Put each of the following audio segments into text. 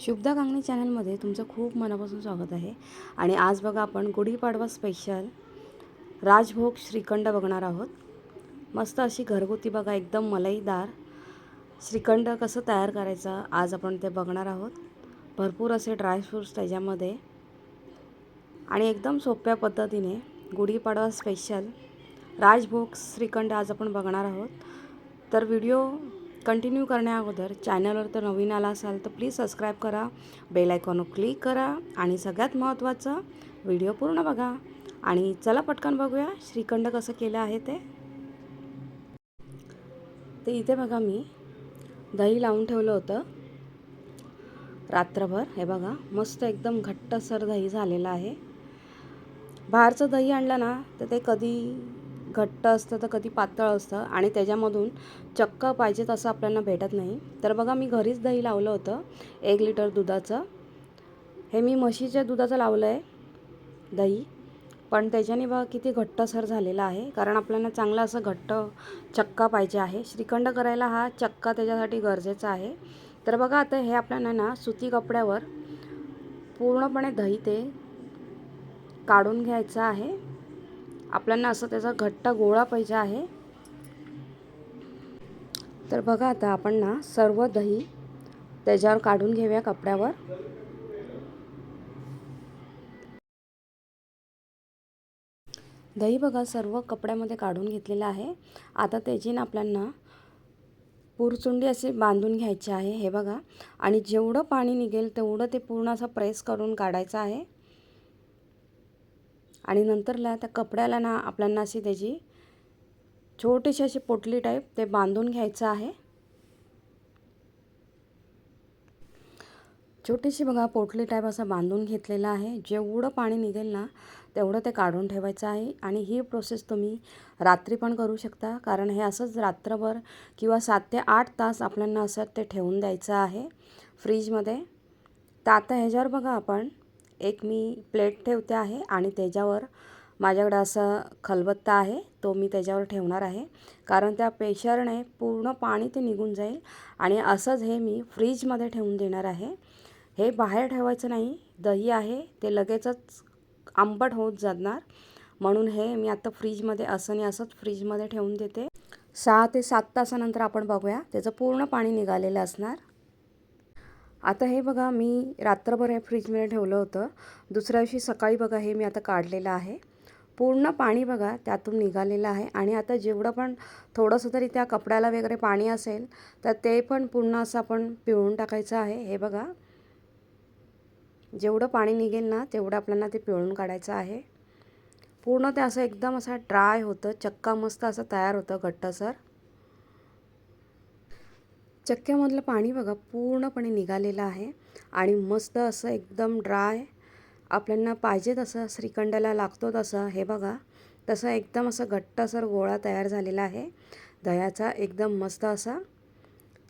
शुभदा कांगणी चॅनलमध्ये तुमचं खूप मनापासून स्वागत आहे. आणि आज बघा आपण गुढीपाडवा स्पेशल राजभोग श्रीखंड बघणार आहोत. मस्त अशी घरगुती बघा एकदम मलईदार श्रीखंड कसं तयार करायचं आज आपण ते बघणार आहोत. भरपूर असे ड्रायफ्रूट्स त्याच्यामध्ये. आणि एकदम सोप्या पद्धतीने गुढीपाडवा स्पेशल राजभोग श्रीखंड आज आपण बघणार आहोत. तर व्हिडिओ कंटिन्यू करण्या अगोदर चॅनलवर तर नवीन आला असाल तर प्लीज सबस्क्राईब करा बेल आयकॉनवर क्लिक करा आणि सगळ्यात महत्त्वाचं व्हिडिओ पूर्ण बघा. आणि चला पटकन बघूया श्रीखंड कसं केलं आहे ते. ते इथे बघा मी दही लावून ठेवलं होतं. रात्रभर हे बघा मस्त एकदम घट्टसर दही झालेलं आहे. बाहेरचं दही आणलं ना तर ते कधी घट्ट असतं तर कधी पातळ असतं आणि त्याच्यामधून चक्क पाहिजे तसं आपल्याला भेटत नाही. तर बघा मी घरीच दही लावलं होतं एक लिटर दुधाचं. हे मी म्हशीच्या दुधाचं लावलं आहे दही. पण त्याच्याने बघा किती घट्टसर झालेलं आहे. कारण आपल्याला चांगलं असं घट्ट चक्का पाहिजे आहे. श्रीखंड करायला हा चक्का त्याच्यासाठी गरजेचा आहे. तर बघा आता हे आपल्याला ना सुती कपड्यावर पूर्णपणे दही ते काढून घ्यायचं आहे. आपल्याला असं त्याचा घट्टा गोळा पाहिजे आहे. तर बघा आता आपण ना सर्व दही त्याच्यावर काढून घेऊया कपड्यावर. दही बघा सर्व कपड्यामध्ये काढून घेतलेलं आहे. आता त्याची ना आपल्याला पुरचुंडी असे बांधून घ्यायची आहे हे बघा. आणि जेवढं पाणी निघेल तेवढं ते पूर्ण असं प्रेस करून काढायचं आहे. आणि नंतरला त्या कपड्याला ना आपल्याला अशी त्याची छोटीशी अशी पोटली टाईप ते बांधून घ्यायचं आहे. छोटीशी बघा पोटली टाईप असं बांधून घेतलेलं आहे. जेवढं पाणी निघेल ना तेवढं ते काढून ठेवायचं आहे. आणि ही प्रोसेस तुम्ही रात्री पण करू शकता. कारण हे असंच रात्रभर किंवा सात ते आठ तास आपल्याला असं ते ठेवून द्यायचं आहे फ्रीजमध्ये. तर आता ह्याच्यावर बघा आपण एक मी प्लेट ठेवते आहे आणि त्याच्यावर माझ्याकडे असं खलबत्ता आहे तो मी त्याच्यावर ठेवणार आहे. कारण त्या प्रेशरने पूर्ण पाणी ते निघून जाईल आणि असंच हे मी फ्रीजमध्ये ठेवून देणार आहे. हे बाहेर ठेवायचं नाही दही आहे ते लगेचच आंबट होत जाणार. म्हणून हे मी आता फ्रीजमध्ये असं आणि असंच फ्रीजमध्ये ठेवून देते. सहा ते सात तासानंतर आपण बघूया त्याचं पूर्ण पाणी निघालेलं असणार. आता हे बघा मी रात्रभर हे फ्रीजमध्ये ठेवलं होतं. दुसऱ्या दिवशी सकाळी बघा हे मी आता काढलेलं आहे. पूर्ण पाणी बघा त्यातून निघालेलं आहे. आणि आता जेवढं पण थोडंसं तरी त्या कपड्याला वगैरे पाणी असेल तर ते पण पूर्ण असं आपण पिळून टाकायचं आहे. हे बघा. जेवढं पाणी निघेल ना तेवढं आपल्याला ते पिळून काढायचं आहे. पूर्ण ते असं एकदम असं ड्राय होतं चक्का मस्त असं तयार होतं घट्टसर. चक्क्यामधलं पाणी बघा पूर्णपणे निघालेलं आहे आणि मस्त असं एकदम ड्राय आपल्याला पाहिजे तसं श्रीखंडाला लागतो तसं. हे बघा तसं एकदम असं घट्टसर गोळा तयार झालेला आहे. दह्याचा एकदम मस्त असा.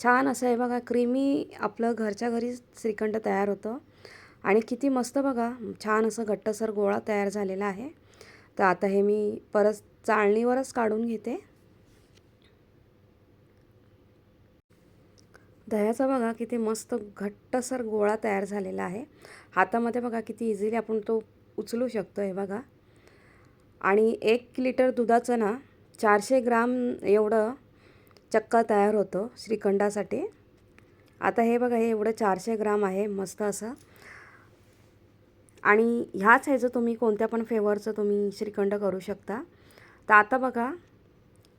छान असं हे बघा क्रीमी आपलं घरच्या घरी श्रीखंड तयार होतं. आणि किती मस्त बघा छान असं घट्टसर गोळा तयार झालेला आहे. तर आता हे मी परत चाळणीवरच काढून घेते. दह्याचा बघा किती मस्त घट्टसर गोळा तयार झालेला आहे. हातामध्ये बघा किती इझिली आपण तो उचलू शकतो हे बघा. आणि एक लिटर दुधाचं ना चारशे ग्राम एवढं चक्का तयार होतं श्रीखंडासाठी. आता हे बघा हे एवढं चारशे ग्राम आहे मस्त असं. आणि ह्याच ह्याचं तुम्ही कोणत्या पण फ्लेवरचं तुम्ही श्रीखंड करू शकता. तर आता बघा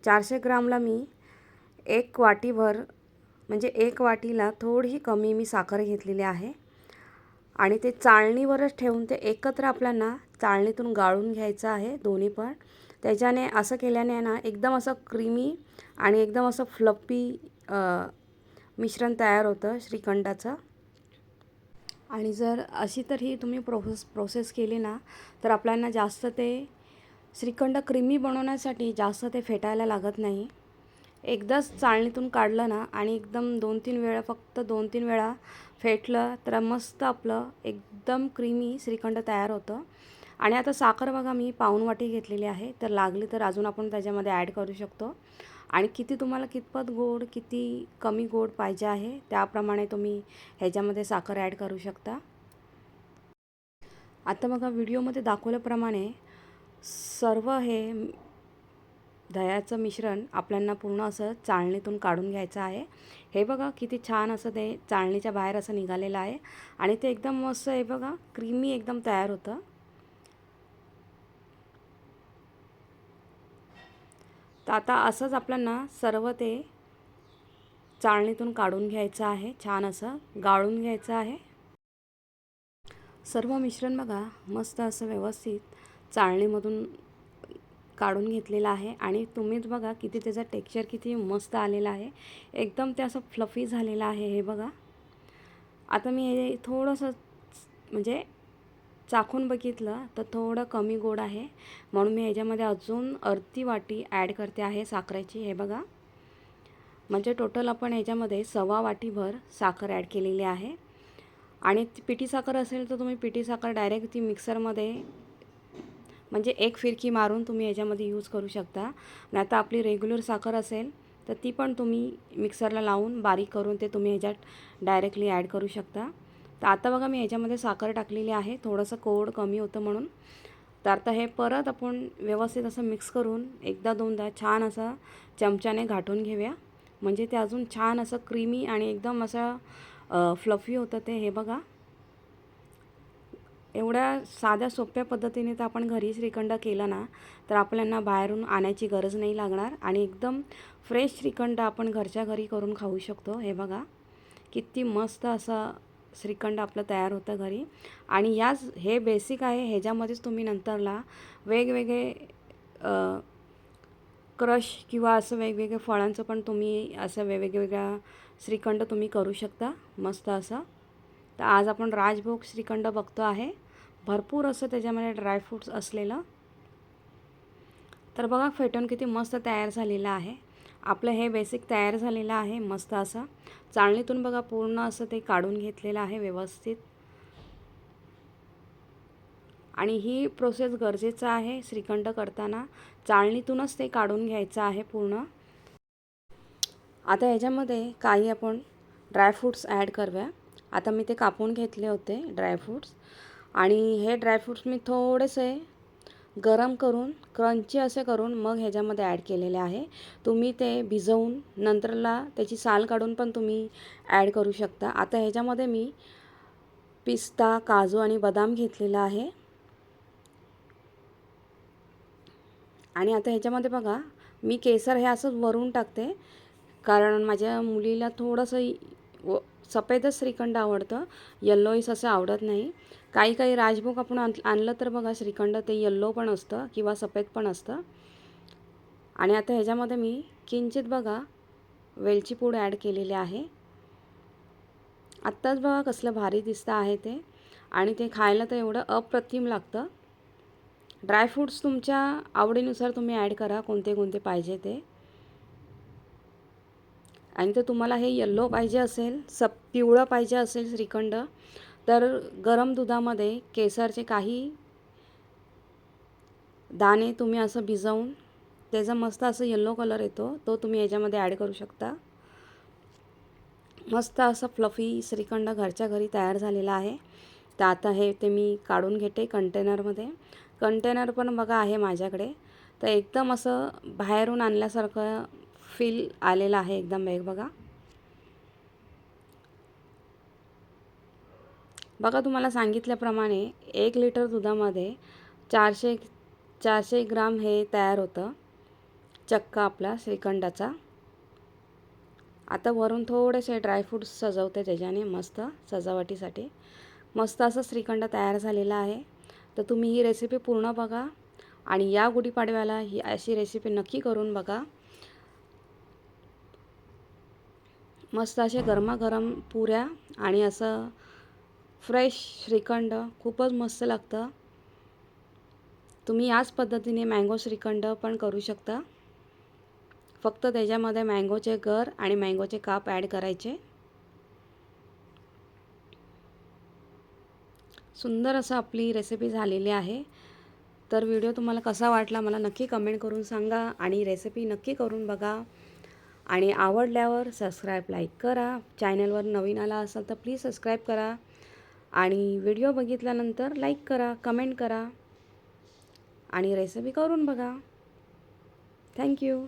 चारशे ग्रामला मी एक वाटीभर म्हणजे एक वाटीला थोडी कमी मी साखर घेतलेली आहे. आणि ते चाळणीवरच ठेवून ते एकत्र आपल्याला चाळणीतून गाळून घ्यायचं आहे दोन्ही पण. त्याच्याने असं केल्याने ना एकदम असं क्रीमी आणि एकदम असं फ्लप्पी मिश्रण तयार होतं श्रीखंडाचं. आणि जर अशी तर ही तुम्ही प्रोसेस प्रोसेस केली ना तर आपल्याला जास्त ते श्रीखंड क्रीमी बनवण्यासाठी जास्त ते फेटायला लागत नाही. एकदाच चाळणीतून काढलं ना आणि एकदम दोन तीन वेळा फक्त दोन तीन वेळा फेटलं तर मस्त आपलं एकदम क्रीमी श्रीखंड तयार होतं. आणि आता साखर बघा मी पाऊन वाटी घेतलेली आहे. तर लागली तर अजून आपण त्याच्यामध्ये ॲड करू शकतो. आणि किती तुम्हाला कितपत गोड किती कमी गोड पाहिजे आहे त्याप्रमाणे तुम्ही ह्याच्यामध्ये साखर ॲड करू शकता. आता बघा व्हिडिओमध्ये दाखवल्याप्रमाणे सर्व हे दह्याचं मिश्रण आपल्यांना पूर्ण असं चाळणीतून काढून घ्यायचं आहे. हे बघा किती छान असं ते चाळणीच्या बाहेर असं निघालेलं आहे. आणि ते एकदम मस्त हे बघा क्रीमी एकदम तयार होतं. तर आता असंच आपल्यांना सर्व ते चाळणीतून काढून घ्यायचं आहे. छान असं गाळून घ्यायचं आहे. सर्व मिश्रण बघा मस्त असं व्यवस्थित चाळणीमधून काढून घेतलेला आहे आणि तुम्हीच बघा किती त्याचं टेक्स्चर किती मस्त आलेलं आहे. एकदम ते असं फ्लफी झालेलं आहे हे बघा. आता मी हे थोडंसं म्हणजे चाखून बघितलं तर थोडं कमी गोड आहे. म्हणून मी ह्याच्यामध्ये अजून अर्धी वाटी ॲड करते आहे साखरेची हे बघा. म्हणजे टोटल आपण ह्याच्यामध्ये सव्वा वाटीभर साखर ॲड केलेली आहे. आणि पिठी साखर असेल तर तुम्ही पिठी साखर डायरेक्ट ती मिक्सरमध्ये म्हणजे एक फिरकी मारून तुम्ही याच्यामध्ये यूज करू शकता. नाही तर आपली रेग्युलर साखर असेल तर ती पण तुम्ही मिक्सरला लावून बारीक करून ते तुम्ही ह्याच्यात डायरेक्टली ॲड करू शकता. तर आता बघा मी ह्याच्यामध्ये साखर टाकलेली आहे. थोडंसं कोड कमी होतं म्हणून. तर आता हे परत आपण व्यवस्थित असं मिक्स करून एकदा दोनदा छान असं चमच्याने घाटून घेऊया. म्हणजे ते अजून छान असं क्रीमी आणि एकदम असं फ्लफी होतं ते हे बघा. एवढ्या साध्या सोप्या पद्धतीने तर आपण घरी श्रीखंड केला ना तर आपल्याला बाहेरून आणायची गरज नाही लागणार आणि एकदम फ्रेश श्रीखंड आपण घरच्या घरी करून खाऊ शकतो. हे बघा किती मस्त असं श्रीखंड आपलं तयार होतं घरी. आणि याच हे बेसिक आहे ह्याच्यामध्येच तुम्ही नंतरला वेगवेगळे क्रश किंवा असं वेगवेगळे फळांचं पण तुम्ही असं वेगवेगळ्या श्रीखंड तुम्ही करू शकता. मस्त असं. तर आज आपण राजभोग श्रीखंड बघतो आहे. भरपूर असं त्याच्यामध्ये ड्रायफ्रूट्स असलेलं. तर बघा फेटून किती मस्त तयार झालेलं आहे. आपलं हे बेसिक तयार झालेलं आहे मस्त असं. चाळणीतून बघा पूर्ण असं ते काढून घेतलेलं आहे व्यवस्थित. आणि ही प्रोसेस गरजेचं आहे श्रीखंड करताना. चाळणीतूनच ते काढून घ्यायचं आहे पूर्ण. आता ह्याच्यामध्ये काही आपण ड्रायफ्रूट्स ॲड करूया. आता मी ते कापून घेतले होते ड्रायफ्रूट्स आणि हे ड्रायफ्रूट्स मी थोडेसे गरम करून क्रंची असे करून मग ह्याच्यामध्ये ॲड केलेले आहे. तुम्ही ते भिजवून नंतरला त्याची साल काढून पण तुम्ही ॲड करू शकता. आता ह्याच्यामध्ये मी पिस्ता काजू आणि बदाम घेतलेला आहे. आणि आता ह्याच्यामध्ये बघा मी केसर हे असंच वरून टाकते. कारण माझ्या मुलीला थोडंसं व सफेदच श्रीखंड आवडतं. येल्लोईस असं आवडत नाही. काही काही राजभोग आपण आणलं तर बघा श्रीखंड ते येल्लो पण असतं किंवा सफेद पण असतं. आणि आता ह्याच्यामध्ये मी किंचित बघा वेलची पूड ॲड केलेली आहे. आत्ताच बघा कसलं भारी दिसतं आहे ते. आणि ते खायला तर एवढं अप्रतिम लागतं. ड्रायफ्रूट्स तुमच्या आवडीनुसार तुम्ही ॲड करा कोणते कोणते पाहिजे ते. आणि जर तुम्हाला हे येल्लो पाहिजे असेल सप पिवळं पाहिजे असेल श्रीखंड तर गरम दुधामध्ये केसरचे काही दाणे तुम्ही असं भिजवून त्याचा मस्त असं येल्लो कलर येतो तो तुम्ही याच्यामध्ये ॲड करू शकता. मस्त असं फ्लफी श्रीखंड घरच्या घरी तयार झालेला आहे. तर आता हे ते मी काढून घेते कंटेनरमध्ये कंटेनर पण बघा आहे माझ्याकडे. तर एकदम असं बाहेरून आणल्यासारखं फील आलेला आहे एकदम एक बघा. बघा तुम्हाला सांगितल्याप्रमाणे एक लिटर दुधामध्ये चारशे चारशे ग्राम हे तयार होतं. चक्का आपला श्रीखंडाचा. आता वरून थोडेसे ड्रायफ्रूट्स सजवते त्याच्याने मस्त सजावटीसाठी. मस्त असं श्रीखंड तयार झालेला आहे. तर तुम्ही ही रेसिपी पूर्ण बघा आणि या गुढीपाडव्याला ही अशी रेसिपी नक्की करून बघा. मस्त असे गरमागरम पुऱ्या आणि असं फ्रेश श्रीखंड खूपच मस्त लागतं. तुम्ही याच पद्धतीने मँगो श्रीखंड पण करू शकता. फक्त त्याच्यामध्ये मँगोचे गर आणि मँगोचे काप ॲड करायचे. सुंदर असं आपली रेसिपी झालेली आहे. तर व्हिडिओ तुम्हाला कसा वाटला मला नक्की कमेंट करून सांगा आणि रेसिपी नक्की करून बघा. आणि आवडल्यावर सबस्क्राईब लाईक करा. चॅनलवर नवीन आला असाल तर प्लीज सबस्क्राईब करा. आणि व्हिडिओ बघितल्यानंतर लाईक करा कमेंट करा. आणि रेसिपी करून बघा. थँक्यू